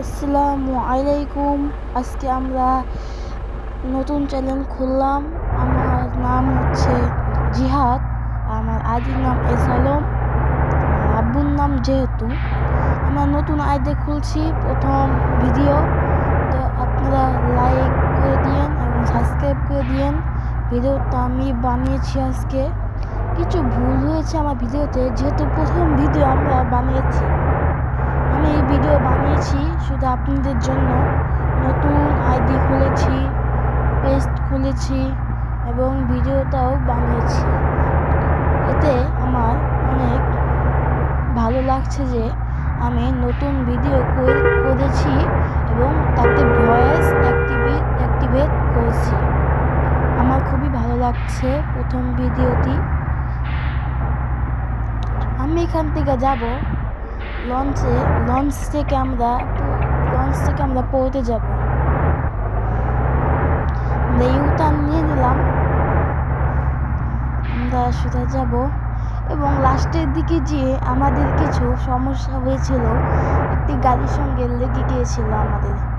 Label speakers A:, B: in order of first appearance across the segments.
A: আসসালামু আলাইকুম। আজকে আমরা নতুন চ্যানেল খুললাম। আমার নাম হচ্ছে জিহাদ, আমার আদির নাম এস আলম আব্বুর নাম যেহেতু। আমরা নতুন আইডি খুলছি প্রথম ভিডিও। তো আপনারা লাইক করে দিয়েন এবং সাবস্ক্রাইব করে দিয়েন। ভিডিওটা আমি বানিয়েছি আজকে। কিছু ভুল হয়েছে আমার ভিডিওতে, যেহেতু প্রথম ভিডিও আমরা বানিয়েছি। আমি এই ভিডিও বানিয়েছি শুধু আপনাদের জন্য। নতুন আইডি খুলেছি পেস্ট খুলেছি এবং ভিডিওটাও বানিয়েছি। এতে আমার অনেক ভালো লাগছে যে আমি নতুন ভিডিও করেছি এবং তাতে ভয়েস অ্যাক্টিভেট অ্যাক্টিভেট করেছি। আমার খুবই ভালো লাগছে প্রথম ভিডিওটি আমি এখান থেকে যাব। লঞ্চে, লঞ্চ থেকে আমরা লঞ্চ থেকে আমরা পড়তে যাব। আমরা ইউটার্ন নিয়ে নিলাম। আমরা সোজা যাব এবং লাস্টের দিকে যেয়ে আমাদের কিছু সমস্যা হয়েছিল। একটি গাড়ির সঙ্গে লেগে গিয়েছিল আমাদের।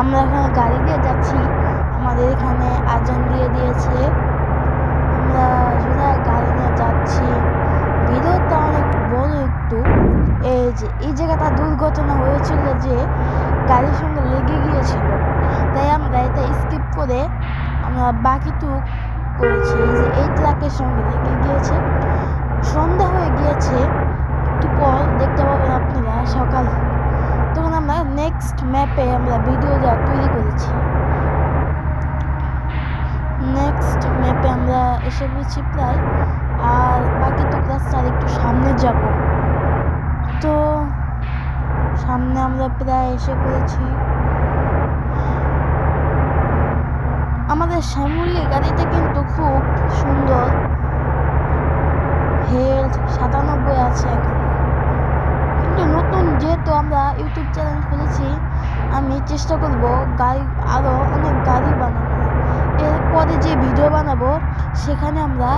A: আমরা এখানে গাড়ি দিয়ে যাচ্ছি। আমাদের এখানে আজান দিয়ে দিয়েছে। আমরা সোজা গাড়ি নিয়ে যাচ্ছি। ভিডিওটা অনেক বড় একটু। এই যে, এই জায়গাটা দুর্ঘটনা হয়েছিল যে, গাড়ির সঙ্গে লেগে গিয়েছিল। তাই আমরা এটা স্কিপ করে আমরা বাকিটুক করেছি। যে, এই ট্রাকের সঙ্গে লেগে গিয়েছে। সন্ধ্যা হয়ে গিয়েছে। একটু পর দেখতে পাবেন আপনারা সকাল। নেক্সট ম্যাপে আমরা ভিডিও যা তৈরি করেছি। নেক্সট ম্যাপে আমরা এসে পড়েছি প্রায়, আর বাকি তো রাস্তার একটু সামনে যাব। তো সামনে আমরা প্রায় এসে পড়েছি। আমাদের শ্যামলি গাড়িটা কিন্তু খুব সুন্দর। হেলথ সাতানব্বই আছে এখন। কিন্তু নতুন যেহেতু আমরা ইউটিউব চ্যানেল খুলেছি, আমি চেষ্টা করব গাড়ি আরও অনেক গাড়ি বানাবো এরপরে যে ভিডিও বানাবো, সেখানে আমরা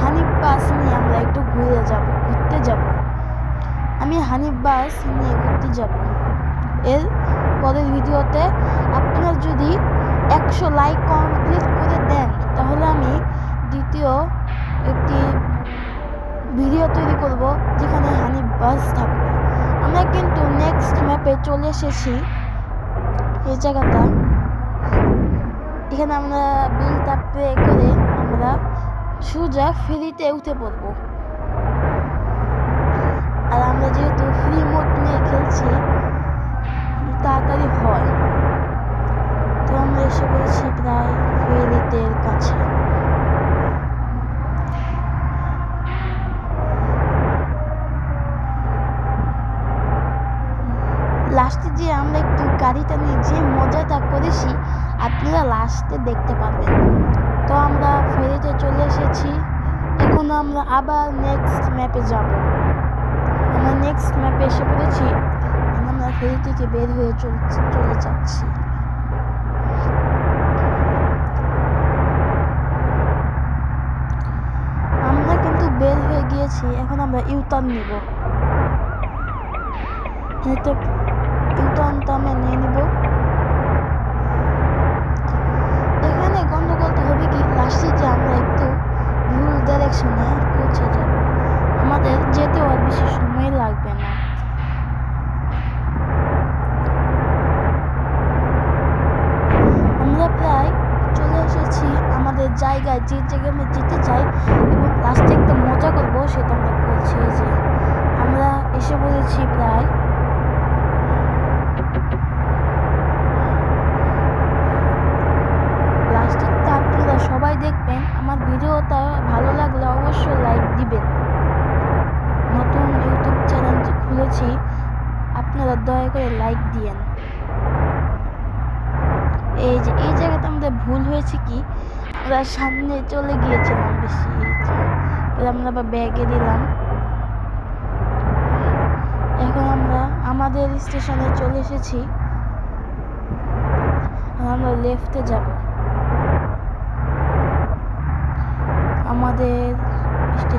A: হানিফ বাস নিয়ে আমরা একটু ঘুরে যাব, ঘুরতে যাব। আমি হানিফ বাস নিয়ে ঘুরতে যাব। এর পরের ভিডিওতে আপনার যদি একশো লাইক কমপ্লিট করে দেন তাহলে আমি দ্বিতীয় একটি ভিডিও তৈরি করব যেখানে হানিফ বাস থাকবে আমরা কিন্তু ম্যাপে চলে এসেছি। এই জায়গাটা। এখানে আমরা বিলটা পে করে আমরা সোজা ফেরিতে উঠে পড়ব আর আমরা যেহেতু ফ্রি মোড নিয়ে খেলছি তাড়াতাড়ি হয় তো আমরা এসে পড়েছি প্রায় ফেরিতের কাছে লাস্টে যে আমরা একটু গাড়িটা নিয়ে যে মজাটা করেছি, আপনারা লাস্টে দেখতে পাবেন তো আমরা ফেরিতে চলে এসেছি। এখন আমরা আবার নেক্সট ম্যাপে যাব। আমরা নেক্সট ম্যাপে এসে পড়েছি। আমরা ফেরি থেকে বের হয়ে চলে যাচ্ছি। আমরা কিন্তু বের হয়ে গিয়েছি। এখন আমরা ইউটার্ন নিব। এটা ইউটার্নটা আমরা নিয়ে নিব এখানে গন্ডগোলটা হবে কি লাস্টে যে আমরা একটু ডাইরেকশনে পৌঁছে যাব। আমাদের যেতেও আর বেশি সময় লাগবে না। আমরা প্রায় চলে এসেছি আমাদের জায়গায়, যে জায়গায় আমরা যেতে চাই এবং লাস্টে একটা মজা করব সেটা আমরা করছি যে আমরা এসে বলেছি প্রায় লাস্টেরটা আপনারা সবাই দেখবেন আমার ভিডিওটা ভালো লাগলে অবশ্যই দিবেন নতুন ইউটিউব চ্যানেল খুলেছি, আপনারা দয়া করে লাইক দিয়েন। এই যে, এই জায়গাতে আমাদের ভুল হয়েছে কি? আমরা সামনে চলে গিয়েছিলাম বেশি আমরা আবার ব্যাগে দিলাম। এখন আমরা আমাদের স্টেশনে চলে এসেছি। আমরা লেফটে যাব।